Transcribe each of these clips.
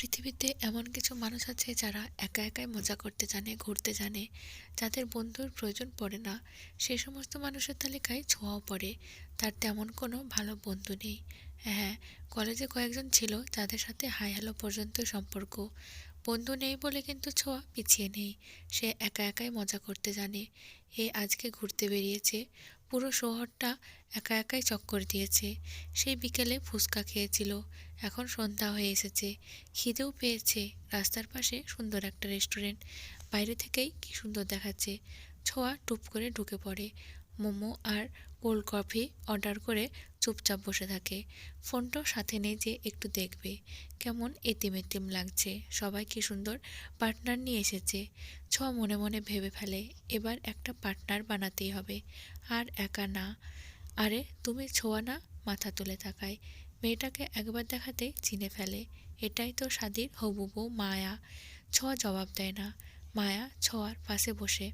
পৃথিবীতে এমন কিছু মানুষ আছে যারা একা একাই মজা করতে জানে, ঘুরতে জানে, যাদের বন্ধুর প্রয়োজন পড়ে না। সে সমস্ত মানুষের তালিকায় ছোঁয়াও পড়ে। তার তেমন কোনো ভালো বন্ধু নেই। হ্যাঁ কলেজে কয়েকজন ছিল যাদের সাথে হাই হ্যালো পর্যন্ত সম্পর্ক। বন্ধু নেই বলে কিন্তু ছোঁয়া পিছিয়ে নেই। সে একা একাই মজা করতে জানে। এ আজকে ঘুরতে বেরিয়েছে। পুরো শহরটা একা একাই চক্কর দিয়েছে। সেই বিকেলে ফুচকা খেয়েছিল। এখন সন্ধ্যা হয়ে এসেছে। খিদেও পেয়েছে। রাস্তার পাশে সুন্দর একটা রেস্টুরেন্ট। বাইরে থেকেই কি সুন্দর দেখাচ্ছে। ছোঁয়া টুপ করে ঢুকে পড়ে। মোমো আর কোল্ড কফি অর্ডার করে চুপচাপ বসে থাকে। ফোনটাও সাথে নেই যে একটু দেখবে। কেমন এতিম এতিম লাগছে। সবাই কি সুন্দর পার্টনার নিয়ে এসেছে? ছ মনে মনে ভেবে ফেলে, এবার একটা পার্টনার বানাতেই হবে। আর একা না। আরে, তুমি ছোঁয়া না মাথা তুলে তাকায়। মেয়েটাকে একবার দেখাতেই চিনে ফেলে। এটাই তো সাদির হবু বউ মায়া। ছোঁয়া জবাব দেয় না। মায়া ছোঁয়ার পাশে বসে।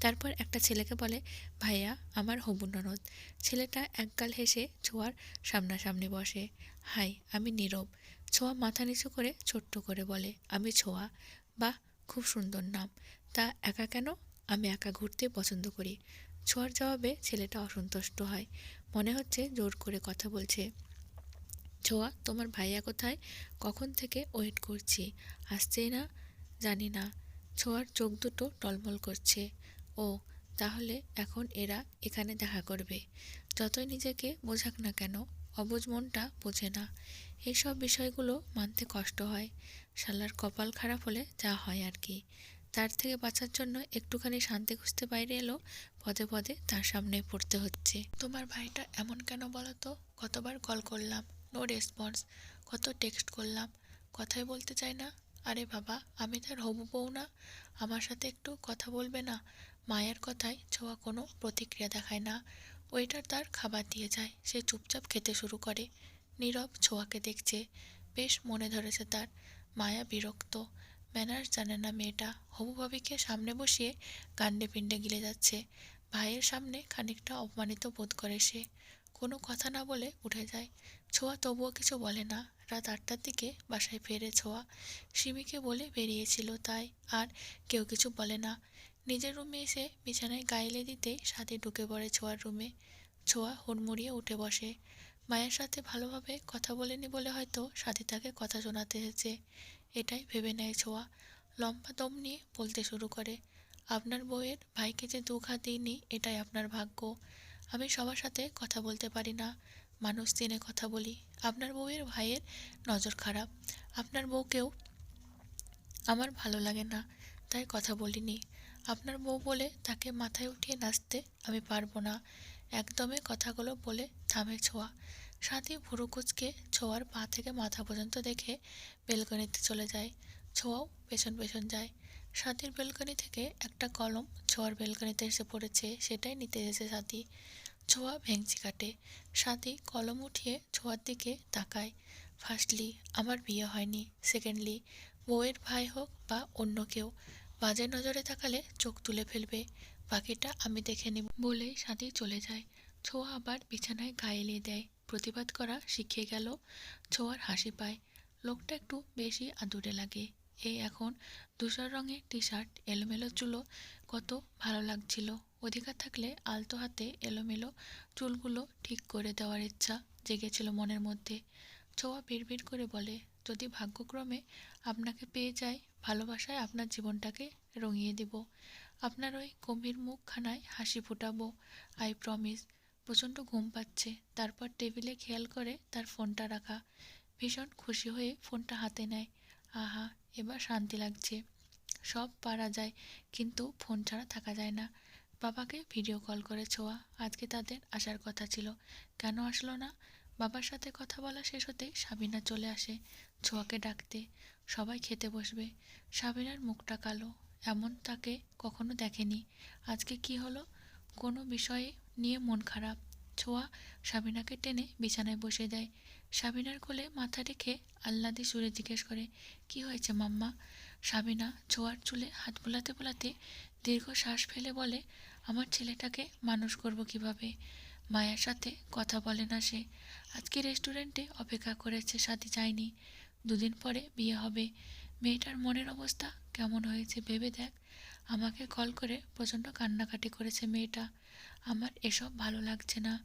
তারপর একটা ছেলেকে বলে, ভাইয়া, আমার হবু ননদ। ছেলেটা একগাল হেসে ছোঁয়ার সামনাসামনি বসে। হাই, আমি নীরব। ছোঁয়া মাথা নিচু করে ছোট্ট করে বলে, আমি ছোঁয়া। বাহ, খুব সুন্দর নাম। তা একা কেন? আমি একা ঘুরতে পছন্দ করি। ছোঁয়ার জবাবে ছেলেটা অসন্তুষ্ট হয়। মনে হচ্ছে জোর করে কথা বলছে। ছোঁয়া, তোমার ভাইয়া কোথায়? কখন থেকে ওয়েট করছি? আসছেই না? জানি না। ছোঁয়ার চোখ দুটো টলমল করছে। ও, তাহলে এখন এরা এখানে দেখা করবে। যতই নিজেকে বোঝাক না কেন, অবুঝ মনটা বোঝে না। এইসব বিষয়গুলো মানতে কষ্ট হয়। শালার কপাল খারাপ হলে যা হয় আর কি। তার থেকে বাঁচার জন্য একটুখানি শান্তি খুঁজতে বাইরে এলো, পদে পদে তার সামনে পড়তে হচ্ছে। তোমার ভাইটা এমন কেন বলো তো? কতবার কল করলাম নো রেসপন্স কত টেক্সট করলাম, কথাই বলতে চায় না। আরে বাবা, আমি তার হবু বউ না। আমার সাথে একটু কথা বলবে না। মায়ের কথায় ছোঁয়া কোনো প্রতিক্রিয়া দেখায় না। ওইটার তার খাবার দিয়ে যায়, সে চুপচাপ খেতে শুরু করে। নীরব ছোঁয়াকে দেখছে, বেশ মনে ধরেছে তার। মায়া বিরক্ত, ম্যানার্স জানে না মেয়েটা। হবু ভাবিকে সামনে বসিয়ে কাণ্ডে পিণ্ডে গিলে যাচ্ছে। ভাইয়ের সামনে খানিকটা অপমানিত বোধ করে সে। কোনো কথা না বলে উঠে যায়। ছোঁয়া তবুও কিছু বলে না। রাত আটটার দিকে বাসায় ফেরে ছোঁয়া। সিমিকে বলে বেরিয়েছিল তাই আর কেউ কিছু বলে না। নিজের রুমে এসে বিছানায় গাইলে দিতেই সাথে ঢুকে পড়ে ছোঁয়ার রুমে। ছোঁয়া হুড়মুড়িয়ে উঠে বসে। মায়ের সাথে ভালোভাবে কথা বলেনি বলে হয়তো সাথী তাকে কথা শোনাতে এসেছে এটাই ভেবে নেয় ছোঁয়া। লম্বা দম নিয়ে বলতে শুরু করে, আপনার বউয়ের ভাইকে যে হাত দিইনি, এটাই আপনার ভাগ্য। আমি সবার সাথে কথা বলতে পারি না। মানুষ দিনে কথা বলি। আপনার বউয়ের ভাইয়ের নজর খারাপ। আপনার বউকেও আমার ভালো লাগে না। তাই কথা বলিনি। আপনার বউ বলে তাকে মাথায় উঠিয়ে নাচতে আমি পারব না। একদমই কথাগুলো বলে থামে ছোঁয়া। সাথী ভুরু কুচকে ছোঁয়ার পা থেকে মাথা পর্যন্ত দেখে বেলকনিতে চলে যায়। ছোঁয়াও পেছন পেছন যায়। সাথীর বেলকনি থেকে একটা কলম ছোঁয়ার বেলকনিতে এসে পড়েছে, সেটাই নিতে এসেছে সাথী। ছোঁয়া ভেংচি কাটে। সাথী কলম উঠিয়ে ছোঁয়ার দিকে তাকায়। ফার্স্টলি, আমার বিয়ে হয়নি। সেকেন্ডলি, বউয়ের ভাই হোক বা অন্য কেউ বাজে নজরে তাকালে চোখ তুলে ফেলবে। বাকিটা আমি দেখে নেব বলেই সাথী চলে যায়। ছোঁয়া আবার বিছানায় গায়ে দেয়। প্রতিবাদ করা শিখিয়ে গেল, ছোঁয়ার হাসি পায়। লোকটা একটু বেশি আদুরে লাগে। এই এখন ধূসর রঙের টি শার্ট এলোমেলো চুলো, কত ভালো লাগছিল। অধিকার থাকলে আলতো হাতে এলোমেলো চুলগুলো ঠিক করে দেওয়ার ইচ্ছা জেগেছিল মনের মধ্যে। ছোঁয়া বিড়বিড় করে বলে, যদি ভাগ্যক্রমে আপনাকে পেয়ে যাই ভালোবাসায় আপনার জীবনটাকে রঙিয়ে দিব। আপনার ওই গম্ভীর মুখখানায় হাসি ফুটাবো। আই প্রমিস প্রচণ্ড ঘুম পাচ্ছে। তারপর টেবিলে খেয়াল করে তার ফোনটা রাখা। ভীষণ খুশি হয়ে ফোনটা হাতে নেয়। আহা, এবার শান্তি লাগছে। সব পারা যায়, কিন্তু ফোন ছাড়া থাকা যায় না। বাবাকে ভিডিও কল করে ছোঁয়া। আজকে তাদের আসার কথা ছিল। কেন আসলো না? বাবার সাথে কথা বলা শেষ হতেই সাবিনা চলে আসে ছোঁয়াকে ডাকতে। সবাই খেতে বসবে। সাবিনার মুখটা কালো, এমন তাকে কখনো দেখেনি। আজকে কি হলো? কোনো বিষয়ে নিয়ে মন খারাপ। ছোঁয়া সাবিনাকে টেনে বিছানায় বসে দেয়। সাবিনার কোলে মাথা রেখে আহ্লাদি সুরে জিজ্ঞেস করে, কি হয়েছে মাম্মা? সাবিনা ছোঁয়ার চুলে হাত বোলাতে বোলাতে দীর্ঘ শ্বাস ফেলে বলে, আমার ছেলেটাকে মানুষ করব কীভাবে? মায়ের সাথে কথা বলে না সে। আজকে রেস্টুরেন্টে অপেক্ষা করেছে, সাথে যায়নি। দুদিন পরে বিয়ে হবে। মেয়েটার মনের অবস্থা কেমন হয়েছে ভেবে দেখ। আমাকে কল করে প্রচণ্ড কান্নাকাটি করেছে মেয়েটা। আমার এসব ভালো লাগছে না।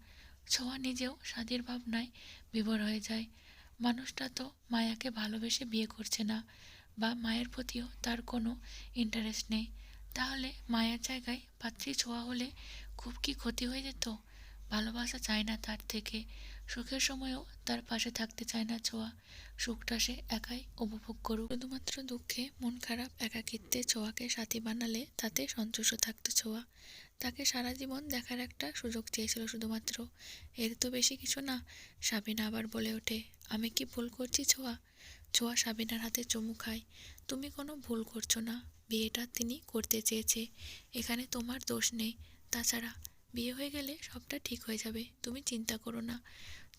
ছোঁয়া নিজেও স্বাদের ভাবনায় বিভোর হয়ে যায়। মানুষটা তো মায়াকে ভালোবেসে বিয়ে করছে না বা মায়ের প্রতিও তার কোনো ইন্টারেস্ট নেই। তাহলে মায়ের জায়গায় পাত্রী ছোঁয়া হলে খুব কি ক্ষতি হয়ে যেত? ভালোবাসা চায় না তার থেকে। সুখের সময়ও তার পাশে থাকতে চায় না ছোঁয়া। সুখটা সে একাই উপভোগ করুক। শুধুমাত্র দুঃখে মন খারাপ, একাকিত্বে ছোঁয়াকে সাথী বানালে তাতে সন্তুষ্ট থাকতো ছোঁয়া। তাকে সারা জীবন দেখার একটা সুযোগ চেয়েছিল শুধুমাত্র। এর তো বেশি কিছু না সাবিনা আবার বলে ওঠে, আমি কি ভুল করছি ছোঁয়া? ছোঁয়া সাবিনার হাতে চুমু খায়, তুমি কোনো ভুল করছ না, বিয়েটা তিনি করতে চেয়েছে, এখানে তোমার দোষ নেই। তাছাড়া বিয়ে হয়ে গেলে সবটা ঠিক হয়ে যাবে, তুমি চিন্তা করো না।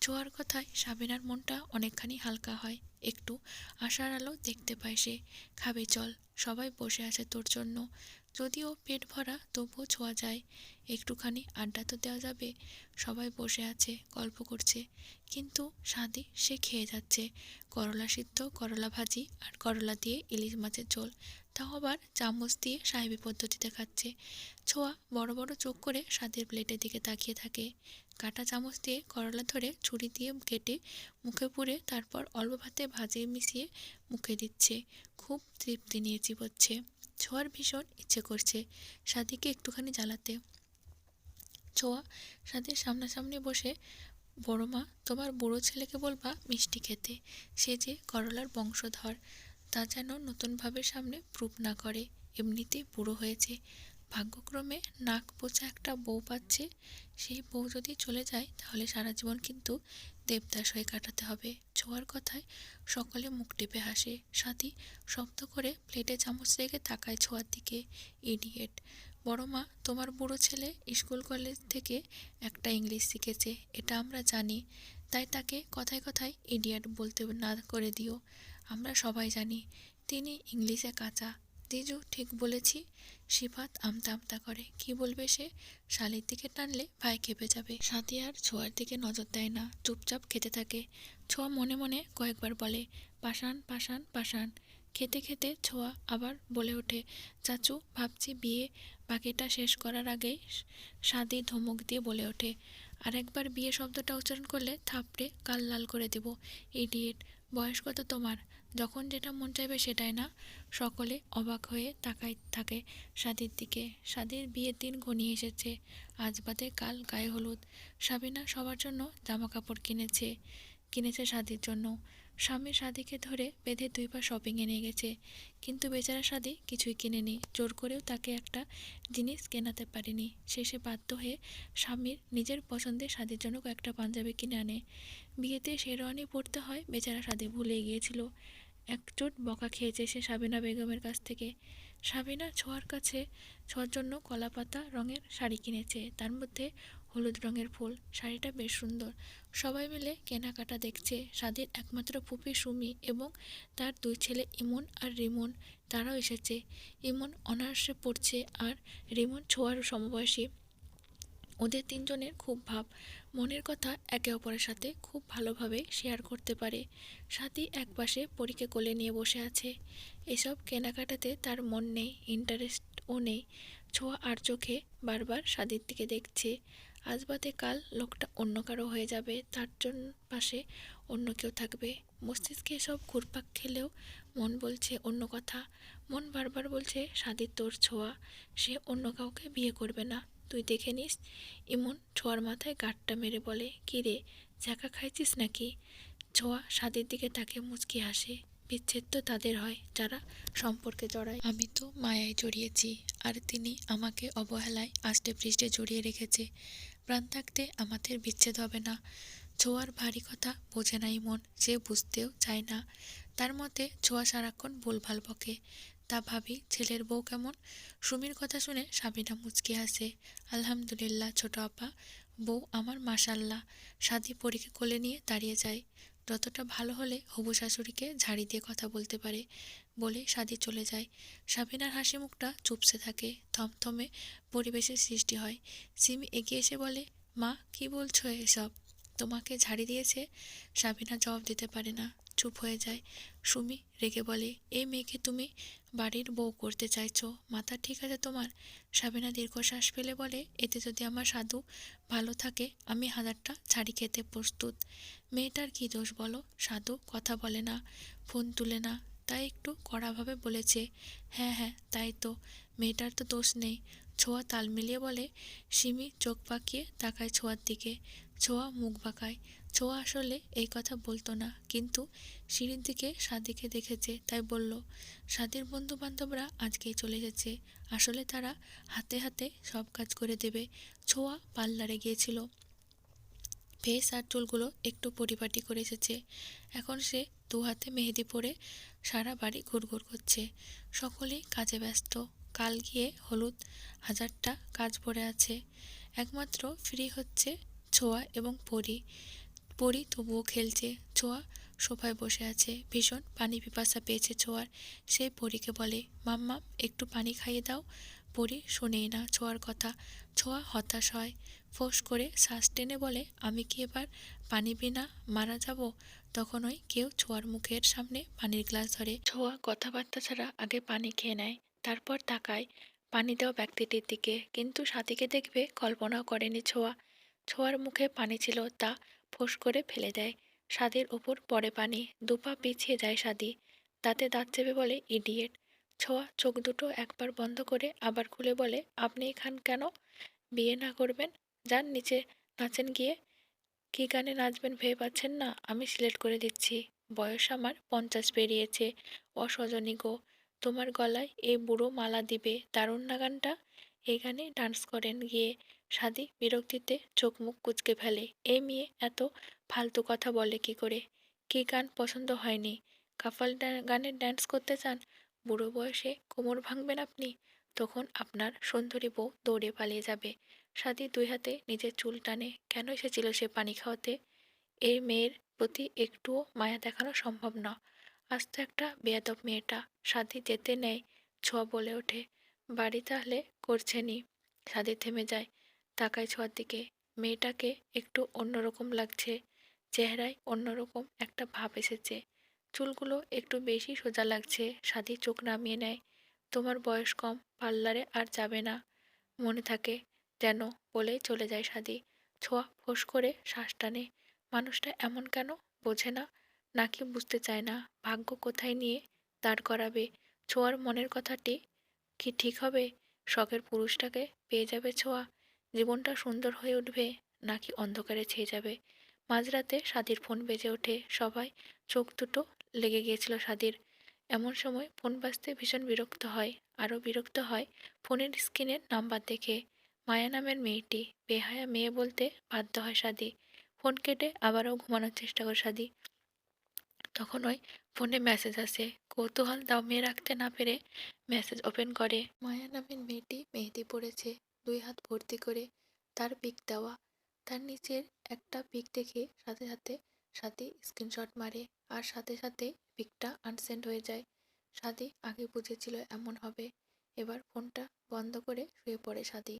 ছোঁয়ার কথায় সাবিনার মনটা অনেকখানি হালকা হয়। একটু আশার আলো দেখতে পায় সে। খাবে, চল। সবাই বসে আছে তোর জন্য। যদিও পেট ভরা, তবুও ছোঁয়া যায়। একটুখানি আড্ডা তো দেওয়া যাবে। সবাই বসে আছে, গল্প করছে। কিন্তু স্বাদী সে খেয়ে যাচ্ছে। করলা সিদ্ধ, করলা ভাজি আর করলা দিয়ে ইলিশ মাছের ঝোল। তাও আবার চামচ দিয়ে সাহেবী পদ্ধতিতে খাচ্ছে। ছোঁয়া বড় বড় চোখ করে স্বাদের প্লেটের দিকে তাকিয়ে থাকে। কাটা চামচ দিয়ে করলা ধরে ছুরি দিয়ে কেটে মুখে পুরে তারপর অল্প ভাতে ভাজে মিশিয়ে মুখে দিচ্ছে। খুব তৃপ্তি নিয়ে চিবোচ্ছে। ছোঁয়ার ভীষণ ইচ্ছে করছে সাদিকে একটুখানি জ্বালাতে। ছোঁয়া সাদের সামনাসামনি বসে, বড় মা, তোমার বুড়ো ছেলেকে বলবা মিষ্টি খেতে। সে যে করলার বংশধর। তা যেন নতুনভাবে সামনে প্রুফ না করে। এমনিতেই বুড়ো হয়েছে। ভাগ্যক্রমে নাক পোচা একটা বউ পাচ্ছে। সেই বউ যদি চলে যায়, তাহলে সারা জীবন কিন্তু দেবদাস হয়ে কাটাতে হবে। ছোঁয়ার কথায় সকলে মুখ টিপে হাসে। সাথী শব্দ করে প্লেটে চামচ রেখে তাকায় ছোঁয়ার দিকে। ইডিয়েট, বড় মা, তোমার বুড়ো ছেলে স্কুল কলেজ থেকে একটা ইংলিশ শিখেছে। এটা আমরা জানি। তাই তাকে কথায় কথায় ইডিয়েট বলতে না করে দিও। আমরা সবাই জানি, তিনি ইংলিশে কাঁচা। দিজু ঠিক বলেছি। সিফাত আমতা আমতা করে। কি বলবে সে? শালির দিকে টানলে ভাই খেপে যাবে। সাথী আর ছোঁয়ার দিকে নজর দেয় না। চুপচাপ খেতে থাকে। ছোঁয়া মনে মনে কয়েকবার বলে পাশান পাশান পাশান খেতে খেতে ছোঁয়া আবার বলে ওঠে, চাচু, ভাবছি বিয়ে বাকিটা শেষ করার আগেই সাদি ধমক দিয়ে বলে ওঠে। আরেকবার বিয়ে শব্দটা উচ্চারণ করলে থাপড়ে কাল লাল করে দেব। ইডিয়েট, বয়স কত তোমার? যখন যেটা মন চাইবে সেটাই না। সকলে অবাক হয়ে তাকাই থাকে স্বাদীর দিকে। স্বাদীর বিয়ের দিন ঘনিয়ে এসেছে। আজ বাদে কাল গায়ে হলুদ। সাবিনা সবার জন্য জামা কাপড় কিনেছে কিনেছে স্বাদীর জন্য। স্বামী স্বাদীকে ধরে বেঁধে দুইবার শপিংয়ে নিয়ে গেছে। কিন্তু বেচারা স্বাদী কিছুই কিনেনি। জোর করেও তাকে একটা জিনিস কেনাতে পারেনি। শেষে বাধ্য হয়ে স্বামীর নিজের পছন্দের স্বাদের জন্য কয়েকটা পাঞ্জাবি কিনে আনে। বিয়েতে শেরওয়ানি পরতে হয় বেচারা স্বাদী ভুলে গিয়েছিল। একচোট বকা খেয়েছে সে সাবিনা বেগমের কাছ থেকে। সাবিনা ছোঁয়ার কাছে, ছোঁয়ার জন্য কলাপাতা রঙের শাড়ি কিনেছে। তার মধ্যে হলুদ রঙের ফুল, শাড়িটা বেশ সুন্দর। সবাই মিলে কেনাকাটা দেখছে। স্বাদের একমাত্র ফুপি সুমি এবং তার দুই ছেলে ইমন আর রিমন, তারাও এসেছে। ইমন অনার্সে পড়ছে আর রিমন ছোঁয়ার সমবয়সী। ওদের তিনজনের খুব ভাব। মনের কথা একে অপরের সাথে খুব ভালোভাবে শেয়ার করতে পারে। সাথী এক পাশে পরীকে কোলে নিয়ে বসে আছে। এসব কেনাকাটাতে তার মন নেই ইন্টারেস্টও নেই। ছোঁয়া আর চোখে বারবার স্বাদীর দিকে দেখছে। আজ বাদে কাল লোকটা অন্য কারও হয়ে যাবে, তার জন্য পাশে অন্য কেউ থাকবে। মস্তিষ্কে সব ঘুরপাক খেলেও মন বলছে অন্য কথা। মন বারবার বলছে স্বাদীর তোর ছোঁয়া, সে অন্য কাউকে বিয়ে করবে না। তুই দেখে নিস এমন ছোঁয়ার মাথায় গাঁটটা মেরে বলে, কী রে ঝাঁকা খাইছিস নাকি? ছোঁয়া স্বাদের দিকে তাকে মুচকি হাসে। বিচ্ছেদ তো তাদের হয়, যারা সম্পর্কে জড়ায়। আমি তো মায়ায় জড়িয়েছি, আর তিনি আমাকে অবহেলায় আষ্টে পৃষ্ঠে জড়িয়ে রেখেছে। প্রাণ থাকতে আমাদের বিচ্ছেদ হবে না। ছোঁয়ার ভারী কথা বোঝে নাই মন, সে বুঝতেও চায় না। তার মতে ছোঁয়া সারাক্ষণ ভুলভাল বকে। তা ভাবি, ছেলের বউ কেমন? সুমির কথা শুনে সাবিনা মুচকি হাসে। আলহামদুলিল্লাহ, ছোট আপা। বউ আমার মাসাল্লাহ সাদি পরীকে কোলে নিয়ে দাঁড়িয়ে যায়। যতটা ভালো হলে হবু শাশুড়িকে ঝাড়ি দিয়ে কথা বলতে পারে বলে সাদি চলে যায়। সাবিনার হাসি মুখটা চুপসে থাকে, থমথমে পরিবেশের সৃষ্টি হয়। সিমি এগিয়ে এসে বলে, মা, কি বলছো এসব? তোমাকে ঝাড়ি দিয়েছে? সাবিনা জবাব দিতে পারে না। চুপ হয়ে যায়। সুমি রেগে বলে, এই মেয়েকে তুমি বাড়ির বউ করতে চাইছো? মাথা ঠিক আছে তোমার? সাবিনা দীর্ঘশ্বাস ফেলে বলে, এতে যদি আমার সাধু ভালো থাকে, আমি হাজারটা ছাড়ি খেতে প্রস্তুত। মেয়েটার কী দোষ বলো? সাধু কথা বলে না, ফোন তুলে না, তাই একটু কড়াভাবে বলেছে হ্যাঁ হ্যাঁ তাই তো, মেয়েটার তো দোষ নেই। ছোঁয়া তাল মিলিয়ে বলে, সিমি চোখ পাকিয়ে তাকায় ছোঁয়ার দিকে, ছোঁয়া মুখ বাঁকায়। ছোঁয়া আসলে এই কথা বলতো না, কিন্তু সিঁড়ির দিকে সাদিকে দেখেছে, তাই বলল, সাদির বন্ধু বান্ধবরা আজকেই চলে গেছে। আসলে তারা হাতে হাতে সব কাজ করে দেবে। ছোঁয়া পার্লারে গিয়েছিল। ফেস আর চুলগুলো একটু পরিপাটি করে এসেছে। এখন সে দু হাতে মেহেদি পরে সারা বাড়ি ঘুরঘুর করছে। সকলেই কাজে ব্যস্ত। কাল গিয়ে হলুদ হাজারটা কাজ পড়ে আছে। একমাত্র ফ্রি হচ্ছে ছোঁয়া এবং পরি। পরি তবুও খেলছে। ছোঁয়া সোফায় বসে আছে। ভীষণ পানি পিপাসা পেয়েছে ছোঁয়ার। সে পরীকে বলে, মাম্মা, একটু পানি খাইয়ে দাও। পরি শোনেই না ছোঁয়ার কথা। ছোঁয়া হতাশ হয়। ফোঁস করে শ্বাস টেনে বলে, আমি কি এবার পানি বিনা মারা যাব? তখন ওই কেউ ছোঁয়ার মুখের সামনে পানির গ্লাস ধরে। ছোঁয়া কথাবার্তা ছাড়া আগে পানি খেয়ে নেয়, তারপর তাকায় পানি দেওয়া ব্যক্তিটির দিকে। কিন্তু সাথীকে দেখবে কল্পনাও করেনি ছোঁয়া। ছোঁয়ার মুখে পানি ছিল তা ফোঁস করে ফেলে দেয়। স্বাদের ওপর পড়ে পানি দুপা পিছিয়ে যায় সাদি দাঁতে দাঁত চেপে বলে, ইডিয়েট। ছোঁয়া চোখ দুটো একবার বন্ধ করে আবার খুলে বলে, আপনি এখান কেন? বিয়ে না করবেন? যান নিচে নাচেন গিয়ে। কী গানে নাচবেন ভেবে পাচ্ছেন না? আমি সিলেক্ট করে দিচ্ছি। বয়স আমার পঞ্চাশ পেরিয়েছে। অসজনী গো, তোমার গলায় এই বুড়ো মালা দিবে। দারুণ না গানটা এই গানে ডান্স করেন গিয়ে। সাদি বিরক্তিতে চোখ মুখ কুচকে ফেলে। এই মেয়ে এত ফালতু কথা বলে কি করে? কি গান পছন্দ হয়নি? কাফাল গানের ড্যান্স করতে চান? বুড়ো বয়সে কোমর ভাঙবেন আপনি? তখন আপনার সুন্দরী বউ দৌড়ে পালিয়ে যাবে সাদি দুই হাতে নিজের চুল টানে, কেন এসেছিল সে পানি খাওয়াতে? এই মেয়ের প্রতি একটুও মায়া দেখানো সম্ভব না। আজ তো একটা বেয়াদব মেয়েটা সাদি যেতে নেয়, ছোঁয়া বলে ওঠে। বাড়ি তাহলে করছেনি সাদি থেমে যায়। তাকায় ছোঁয়ার দিকে। মেয়েটাকে একটু অন্যরকম লাগছে, চেহারায় অন্যরকম একটা ভাব এসেছে। চুলগুলো একটু বেশি সোজা লাগছে সাদি চোখ নামিয়ে নেয়। তোমার বয়স কম, পার্লারে আর যাবে না। মনে থাকে যেন বলে চলে যায় সাদি। ছোঁয়া ফোঁস করে শ্বাস টানে। মানুষটা এমন কেন? বোঝে না। নাকি বুঝতে চায় না, ভাগ্য কোথায় নিয়ে দাঁড় করাবে? ছোঁয়ার মনের কথাটি কি ঠিক হবে? শখের পুরুষটাকে পেয়ে যাবে ছোঁয়া। জীবনটা সুন্দর হয়ে উঠবে নাকি অন্ধকারে ছেয়ে যাবে? মাঝরাতে সাদির ফোন বেজে ওঠে সবাই। চোখ দুটো লেগে গিয়েছিল সাদির। এমন সময় ফোন বাজতে ভীষণ বিরক্ত হয় আরও বিরক্ত হয় ফোনের স্ক্রিনের নাম্বার দেখে। মায়া নামের মেয়েটি, বেহায়া মেয়ে বলতে বাধ্য হয় সাদি। ফোন কেটে আবারও ঘুমানোর চেষ্টা করে সাদি। তখন ওই ফোনে মেসেজ আসে, কৌতূহল দমিয়ে রাখতে না পেরে মেসেজ ওপেন করে। মায়া নামের মেয়েটি মেহেদি পড়েছে দুই হাত ভর্তি করে তার পিক দেওয়া। তার নিচের একটা পিক দেখে সাথে সাথে সাথে স্ক্রিনশট মারে আর সাথে সাথে পিকটা আনসেন্ড হয়ে যায়। সাদি আগে বুঝেছিল এমন হবে। এবার ফোনটা বন্ধ করে শুয়ে পড়ে সাদি